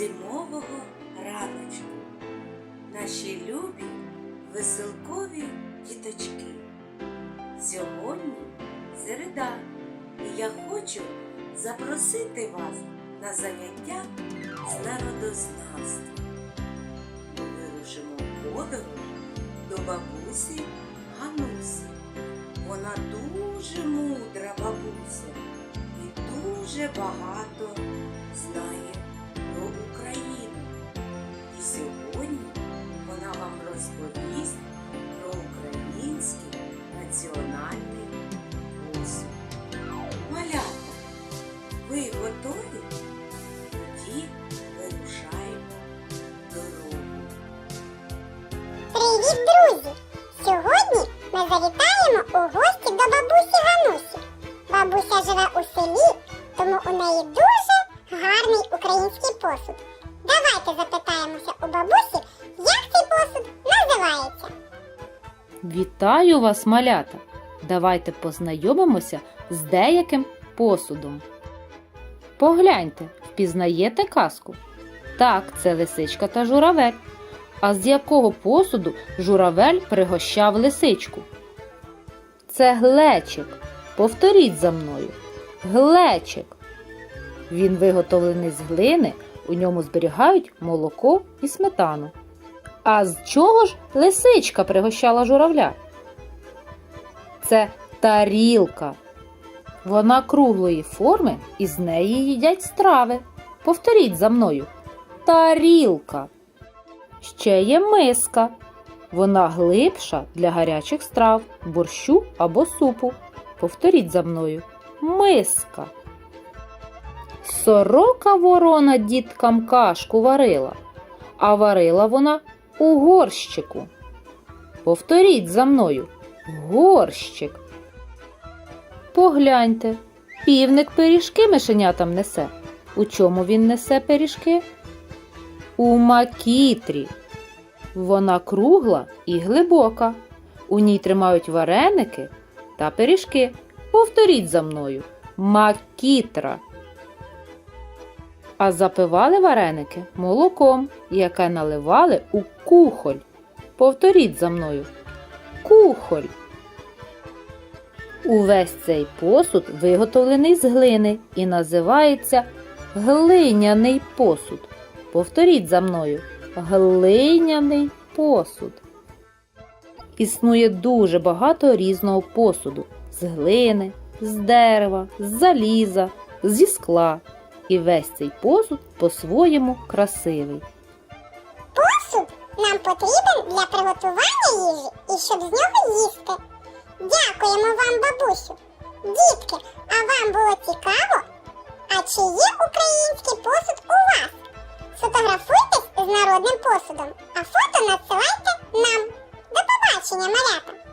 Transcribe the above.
Зимового раночку, наші любі веселкові діточки. Сьогодні середа, і я хочу запросити вас на заняття з народознавства. Ми вирушимо в подорож до бабусі Ганусі. Вона дуже мудра бабуся і дуже багато знає Україну. І сьогодні вона вам розповість про український національний посуд. Малята, ви готові? Тоді вирушаємо дорогу. Привіт, друзі! Сьогодні ми завітаємо у гості до бабусі Ганусі. Бабуся живе у селі, тому у неї дуже гарний український посуд. Давайте запитаємося у бабусі, як цей посуд називається. Вітаю вас, малята! Давайте познайомимося з деяким посудом. Погляньте, впізнаєте казку? Так, це лисичка та журавель. А з якого посуду журавель пригощав лисичку? Це глечик. Повторіть за мною. Глечик. Він виготовлений з глини, у ньому зберігають молоко і сметану. А з чого ж лисичка пригощала журавля? Це тарілка. Вона круглої форми і з неї їдять страви. Повторіть за мною. Тарілка. Ще є миска. Вона глибша для гарячих страв, борщу або супу. Повторіть за мною. Миска. Сорока ворона діткам кашку варила, а варила вона у горщику. Повторіть за мною. Горщик. Погляньте, півник пиріжки мишенятам несе. У чому він несе пиріжки? У макітрі. Вона кругла і глибока. У ній тримають вареники та пиріжки. Повторіть за мною. Макітра. А запивали вареники молоком, яке наливали у кухоль. Повторіть за мною. Кухоль. Увесь цей посуд виготовлений з глини і називається глиняний посуд. Повторіть за мною. Глиняний посуд. Існує дуже багато різного посуду з глини, з дерева, з заліза, зі скла. І весь цей посуд по-своєму красивий. Посуд нам потрібен для приготування їжі і щоб з нього їсти. Дякуємо вам, бабусю. Дітки, а вам було цікаво? А чи є український посуд у вас? Сфотографуйтесь з народним посудом, а фото надсилайте нам. До побачення, малята!